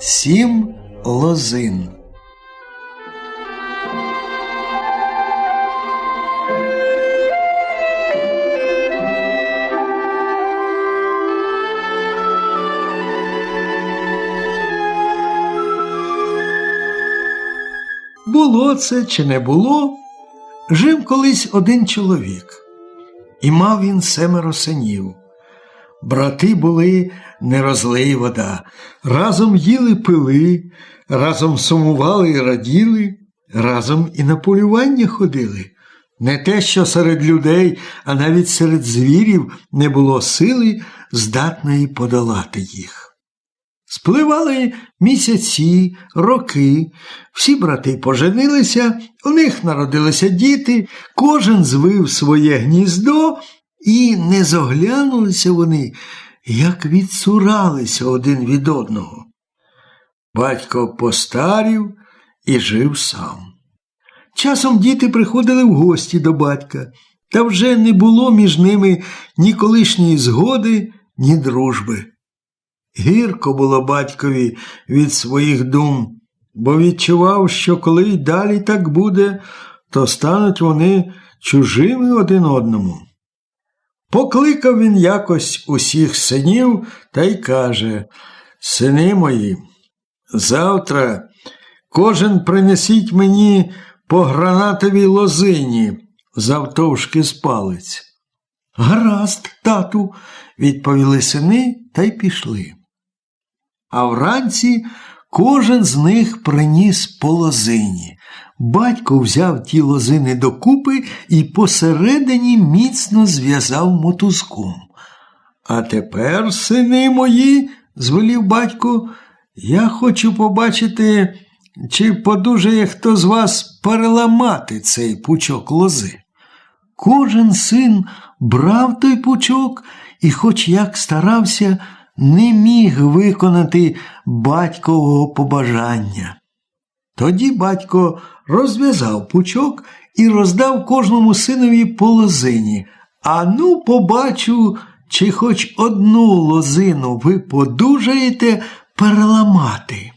Сім лозин. Було це чи не було, жив колись один чоловік, і мав він семеро синів. Брати були не розлий вода, разом їли пили, разом сумували і раділи, разом і на полювання ходили. Не те, що серед людей, а навіть серед звірів не було сили, здатної подолати їх. Спливали місяці, роки, всі брати поженилися, у них народилися діти, кожен звив своє гніздо, і не зоглянулися вони, як відсуралися один від одного. Батько постарів і жив сам. Часом діти приходили в гості до батька, та вже не було між ними ні колишньої згоди, ні дружби. Гірко було батькові від своїх дум, бо відчував, що коли й далі так буде, то стануть вони чужими один одному. Покликав він якось усіх синів та й каже Сини мої, завтра кожен принесіть мені по гранатовій лозині завтовшки з палець. Гаразд, тату, відповіли сини та й пішли. А вранці кожен з них приніс по лозині. Батько взяв ті лозини докупи і посередині міцно зв'язав мотузком. А тепер, сини мої, звелів батько, я хочу побачити, чи подужає хто з вас переламати цей пучок лози. Кожен син брав той пучок і, хоч як старався, не міг виконати батькового побажання. Тоді батько розв'язав пучок і роздав кожному синові по лозині. А ну, побачу, чи хоч одну лозину ви подужаєте переламати.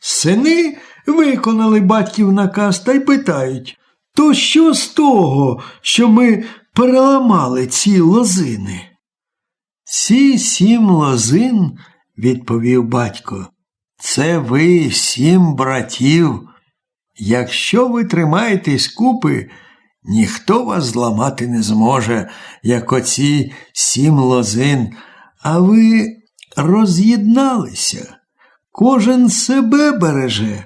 Сини виконали батьків наказ та й питають то що з того, що ми переламали ці лозини? Ці сім лозин, відповів батько, це ви сім братів. Якщо ви тримаєтесь купи, ніхто вас зламати не зможе, як оці сім лозин, а ви роз'єдналися. Кожен себе береже.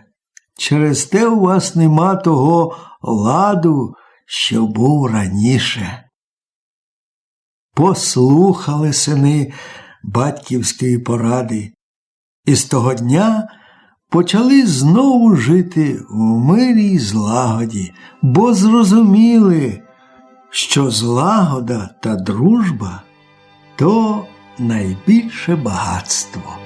Через те у вас нема того ладу, що був раніше. Послухали сини батьківської поради, і з того дня почали знову жити в мирі й злагоді, бо зрозуміли, що злагода та дружба то найбільше багатство.